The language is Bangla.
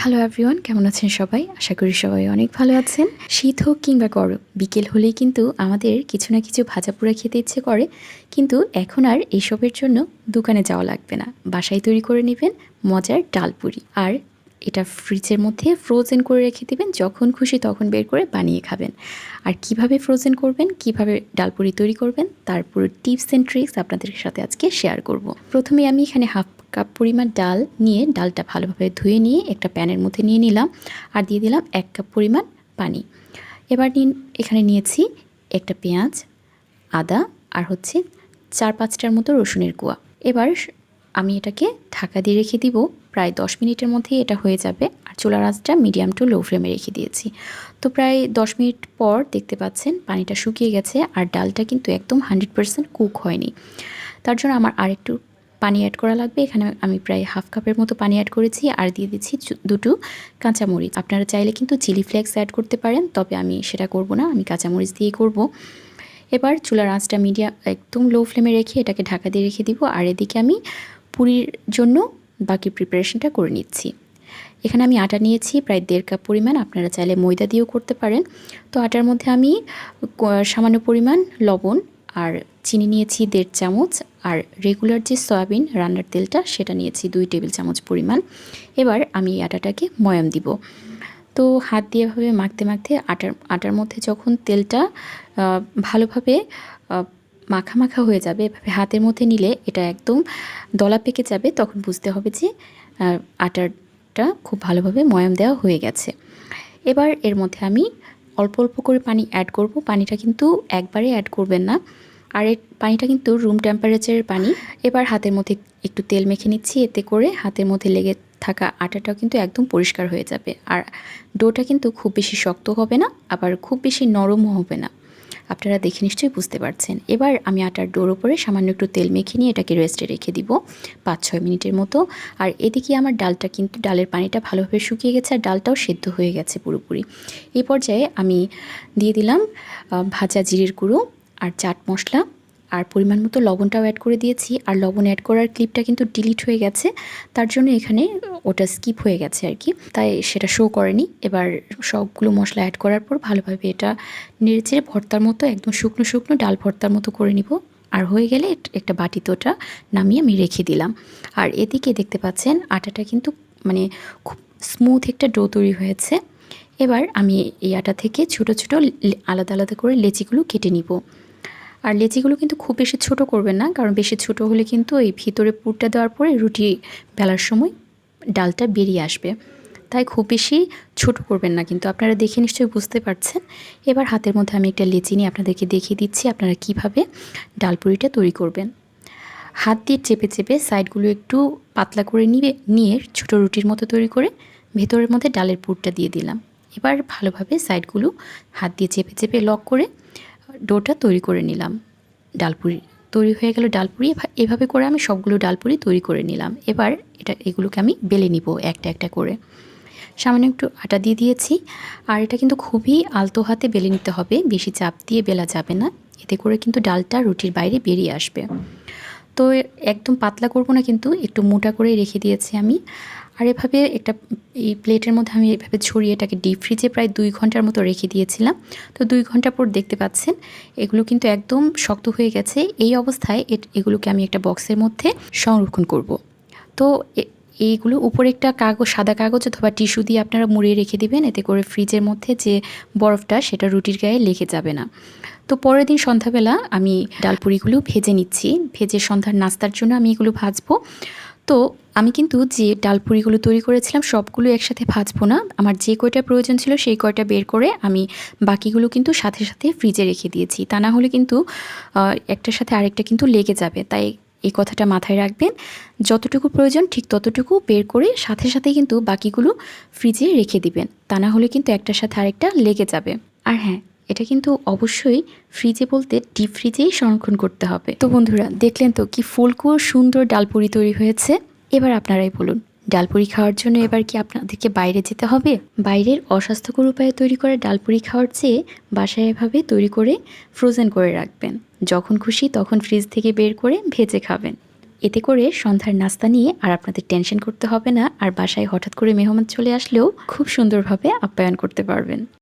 হ্যালো এভরিওয়ান কেমন আছেন সবাই? আশা করি সবাই অনেক ভালো আছেন। শীত হোক কিংবা গরম, বিকেল হলেই কিন্তু আমাদের কিছু না কিছু ভাজা পোড়া খেতে ইচ্ছে করে। কিন্তু এখন আর এইসবের জন্য দোকানে যাওয়া লাগবে না। বাসায় তৈরি করে নেবেন মজার ডাল ডালপুরি আর এটা ফ্রিজের মধ্যে ফ্রোজেন করে রেখে দেবেন। যখন খুশি তখন বের করে বানিয়ে খাবেন। আর কীভাবে ফ্রোজেন করবেন, কীভাবে ডালপুরি তৈরি করবেন, তার পুরো টিপস অ্যান্ড ট্রিক্স আপনাদের সাথে আজকে শেয়ার করব। প্রথমে আমি এখানে হাফ কাপ পরিমাণ ডাল নিয়ে ডালটা ভালোভাবে ধুয়ে নিয়ে একটা প্যানের মধ্যে নিয়ে নিলাম আর দিয়ে দিলাম এক কাপ পরিমাণ পানি। এবার এখানে নিয়েছি একটা পেঁয়াজ, আদা আর হচ্ছে চার পাঁচটার মতো রসুনের কুয়া এবার আমি এটাকে ঢাকা দিয়ে রেখে দিব। প্রায় দশ মিনিটের মধ্যেই এটা হয়ে যাবে আর চুলার আঁচটা মিডিয়াম টু লো ফ্লেমে রেখে দিয়েছি। তো প্রায় দশ মিনিট পর দেখতে পাচ্ছেন পানিটা শুকিয়ে গেছে আর ডালটা কিন্তু একদম হান্ড্রেড পারসেন্ট কুক হয়নি। তার জন্য আমার আরেকটু পানি অ্যাড করা লাগবে। এখানে আমি প্রায় হাফ কাপের মতো পানি অ্যাড করেছি। আর দিয়ে দিচ্ছি দুটো কাঁচামরিচ। আপনারা চাইলে কিন্তু চিলি ফ্লেক্স অ্যাড করতে পারেন, তবে আমি সেটা করব না। আমি কাঁচামরিচ দিয়েই করব। এবার চুলার আঁচটা মিডিয়া একদম লো ফ্লেমে রেখে এটাকে ঢাকা দিয়ে রেখে দিব। আর এদিকে আমি পুরীর জন্য বাকি প্রিপারেশনটা করে নিচ্ছি। এখানে আমি আটা নিয়েছি, প্রায় দেড় কাপ পরিমাণ। আপনারা চাইলে ময়দা দিয়েও করতে পারেন। তো আটার মধ্যে আমি সামান্য পরিমাণ লবণ আর চিনি নিয়েছি দেড় চামচ আর রেগুলার যে সয়াবিন রান্নার তেলটা সেটা নিয়েছি দুই টেবিল চামচ পরিমাণ। এবার আমি এই আটাটাকে ময়াম দিব। তো হাত দিয়ে ভাবে মাখতে মাখতে আটার আটার মধ্যে যখন তেলটা ভালোভাবে মাখা মাখা হয়ে যাবে, এভাবে হাতের মধ্যে নিলে এটা একদম দলা পেকে যাবে, তখন বুঝতে হবে যে আটারটা খুব ভালোভাবে ময়াম দেওয়া হয়ে গেছে। এবার এর মধ্যে আমি অল্প অল্প করে পানি অ্যাড করব। পানিটা কিন্তু একবারে অ্যাড করবেন না। আর এর পানিটা কিন্তু রুম টেম্পারেচারের পানি। এবার হাতের মধ্যে একটু তেল মেখে নিচ্ছি, এতে করে হাতের মধ্যে লেগে থাকা আটাটাও কিন্তু একদম পরিষ্কার হয়ে যাবে। আর ডোটা কিন্তু খুব বেশি শক্ত হবে না, আবার খুব বেশি নরমও হবে না। আপনারা দেখে নিশ্চয়ই বুঝতে পারছেন। এবার আমি আটার ডোর ওপরে সামান্য একটু তেল মেখে নিয়ে এটাকে রেস্টে রেখে দিব পাঁচ ছয় মিনিটের মতো। আর এদিকে আমার ডালটা কিন্তু, ডালের পানিটা ভালোভাবে শুকিয়ে গেছে, আর ডালটাও সেদ্ধ হয়ে গেছে পুরোপুরি। এই পর্যায়ে আমি দিয়ে দিলাম ভাজা জিরের গুঁড়ো। আর চাট মশলা আর পরিমাণ মতো লবণটাও অ্যাড করে দিয়েছি। আর লবণ অ্যাড করার ক্লিপটা কিন্তু ডিলিট হয়ে গেছে। তার জন্য এখানে ওটা স্কিপ হয়ে গেছে আর কি। তাই সেটা শো করেনি। এবার সবগুলো মশলা অ্যাড করার পর ভালোভাবে এটা নেড়েচেড়ে ভর্তার মতো একদম শুকনো শুকনো ডাল ভর্তার মতো করে নিব। আর হয়ে গেলে একটা বাটিতে ওটা নামিয়ে আমি রেখে দিলাম। আর এদিকে দেখতে পাচ্ছেন আটাটা কিন্তু মানে খুব স্মুথ একটা ডো তৈরি হয়েছে। এবার আমি এই আটা থেকে ছোট ছোট আলাদা আলাদা করে লেচিগুলো কেটে নিব। আর লেচিগুলো কিন্তু খুব বেশি ছোট করবেন না, কারণ বেশি ছোট হলে কিন্তু এই ভিতরে পুরটা দেওয়ার পরে রুটি বেলার সময় ডালটা বেরিয়ে আসবে। তাই খুব বেশি ছোট করবেন না, কিন্তু আপনারা দেখে নিশ্চয়ই বুঝতে পারছেন। এবার হাতের মধ্যে আমি একটা লেচি নিয়ে আপনাদেরকে দেখিয়ে দিচ্ছি আপনারা কীভাবে ডালপুরিটা তৈরি করবেন। হাত দিয়ে চেপে চেপে সাইডগুলো একটু পাতলা করে নিয়ে নিয়ে ছোটো রুটির মতো তৈরি করে ভেতরের মধ্যে ডালের পুরটা দিয়ে দিলাম। এবার ভালোভাবে সাইডগুলো হাত দিয়ে চেপে চেপে লক করে ডোটা তৈরি করে নিলাম। ডালপুরি তৈরি হয়ে গেল ডালপুরি। এভাবে করে আমি সবগুলো ডালপুরি তৈরি করে নিলাম। এবার এটা, এগুলোকে আমি বেলে নিব একটা একটা করে। সামান্য একটু আটা দিয়ে দিয়েছি। আর এটা কিন্তু খুবই আলতো হাতে বেলে নিতে হবে। বেশি চাপ দিয়ে বেলা যাবে না। এতে করে কিন্তু ডালটা রুটির বাইরে বেরিয়ে আসবে। তো একদম পাতলা করব না কিন্তু একটু মোটা করে রেখে দিয়েছি আমি। আর এভাবে একটা, এই প্লেটের মধ্যে আমি এভাবে ছড়িয়ে এটাকে ডিপ ফ্রিজে প্রায় দুই ঘণ্টার মতো রেখে দিয়েছিলাম। তো দুই ঘণ্টা পর দেখতে পাচ্ছেন, এগুলো কিন্তু একদম শক্ত হয়ে গেছে। এই অবস্থায় এগুলোকে আমি একটা বক্সের মধ্যে সংরক্ষণ করব। তো এইগুলো উপরে একটা কাগজ, সাদা কাগজ অথবা টিস্যু দিয়ে আপনারা মুড়িয়ে রেখে দিবেন। এতে করে ফ্রিজের মধ্যে যে বরফটা, সেটা রুটির গায়ে লেগে যাবে না। তো পরের দিন সন্ধ্যাবেলা আমি ডালপুরিগুলো ভেজে নিচ্ছি। ভেজে সন্ধ্যার নাস্তার জন্য আমি এগুলো ভাজবো। তো আমি কিন্তু যে ডালপুরিগুলো তৈরি করেছিলাম, সবগুলো একসাথে ভাজবো না। আমার যে কয়টা প্রয়োজন ছিল সেই কয়টা বের করে আমি বাকিগুলো কিন্তু সাথে সাথে ফ্রিজে রেখে দিয়েছি। তা না হলে কিন্তু একটার সাথে আরেকটা কিন্তু লেগে যাবে। তাই এই কথাটা মাথায় রাখবেন। যতটুকু প্রয়োজন ঠিক ততটুকু বের করে সাথে সাথে কিন্তু বাকিগুলো ফ্রিজে রেখে দিবেন। তা না হলে কিন্তু একটার সাথে আরেকটা লেগে যাবে। আর হ্যাঁ এটা কিন্তু অবশ্যই ফ্রিজে বলতে ডিপ ফ্রিজেই সংরক্ষণ করতে হবে। তো বন্ধুরা, দেখলেন তো কি ফুলকো সুন্দর ডালপুরি তৈরি হয়েছে। এবার আপনারাই বলুন, ডালপুরি খাওয়ার জন্য এবার কি আপনাদেরকে বাইরে যেতে হবে? বাইরের অস্বাস্থ্যকর উপায়ে তৈরি করা ডালপুরি খাওয়ার চেয়ে বাসায় এভাবে তৈরি করে ফ্রোজেন করে রাখবেন। যখন খুশি তখন ফ্রিজ থেকে বের করে ভেজে খাবেন। এতে করে সন্ধ্যার নাস্তা নিয়ে আর আপনাদের টেনশন করতে হবে না, আর বাসায় হঠাৎ করে মেহমান চলে আসলেও খুব সুন্দরভাবে আপ্যায়ন করতে পারবেন।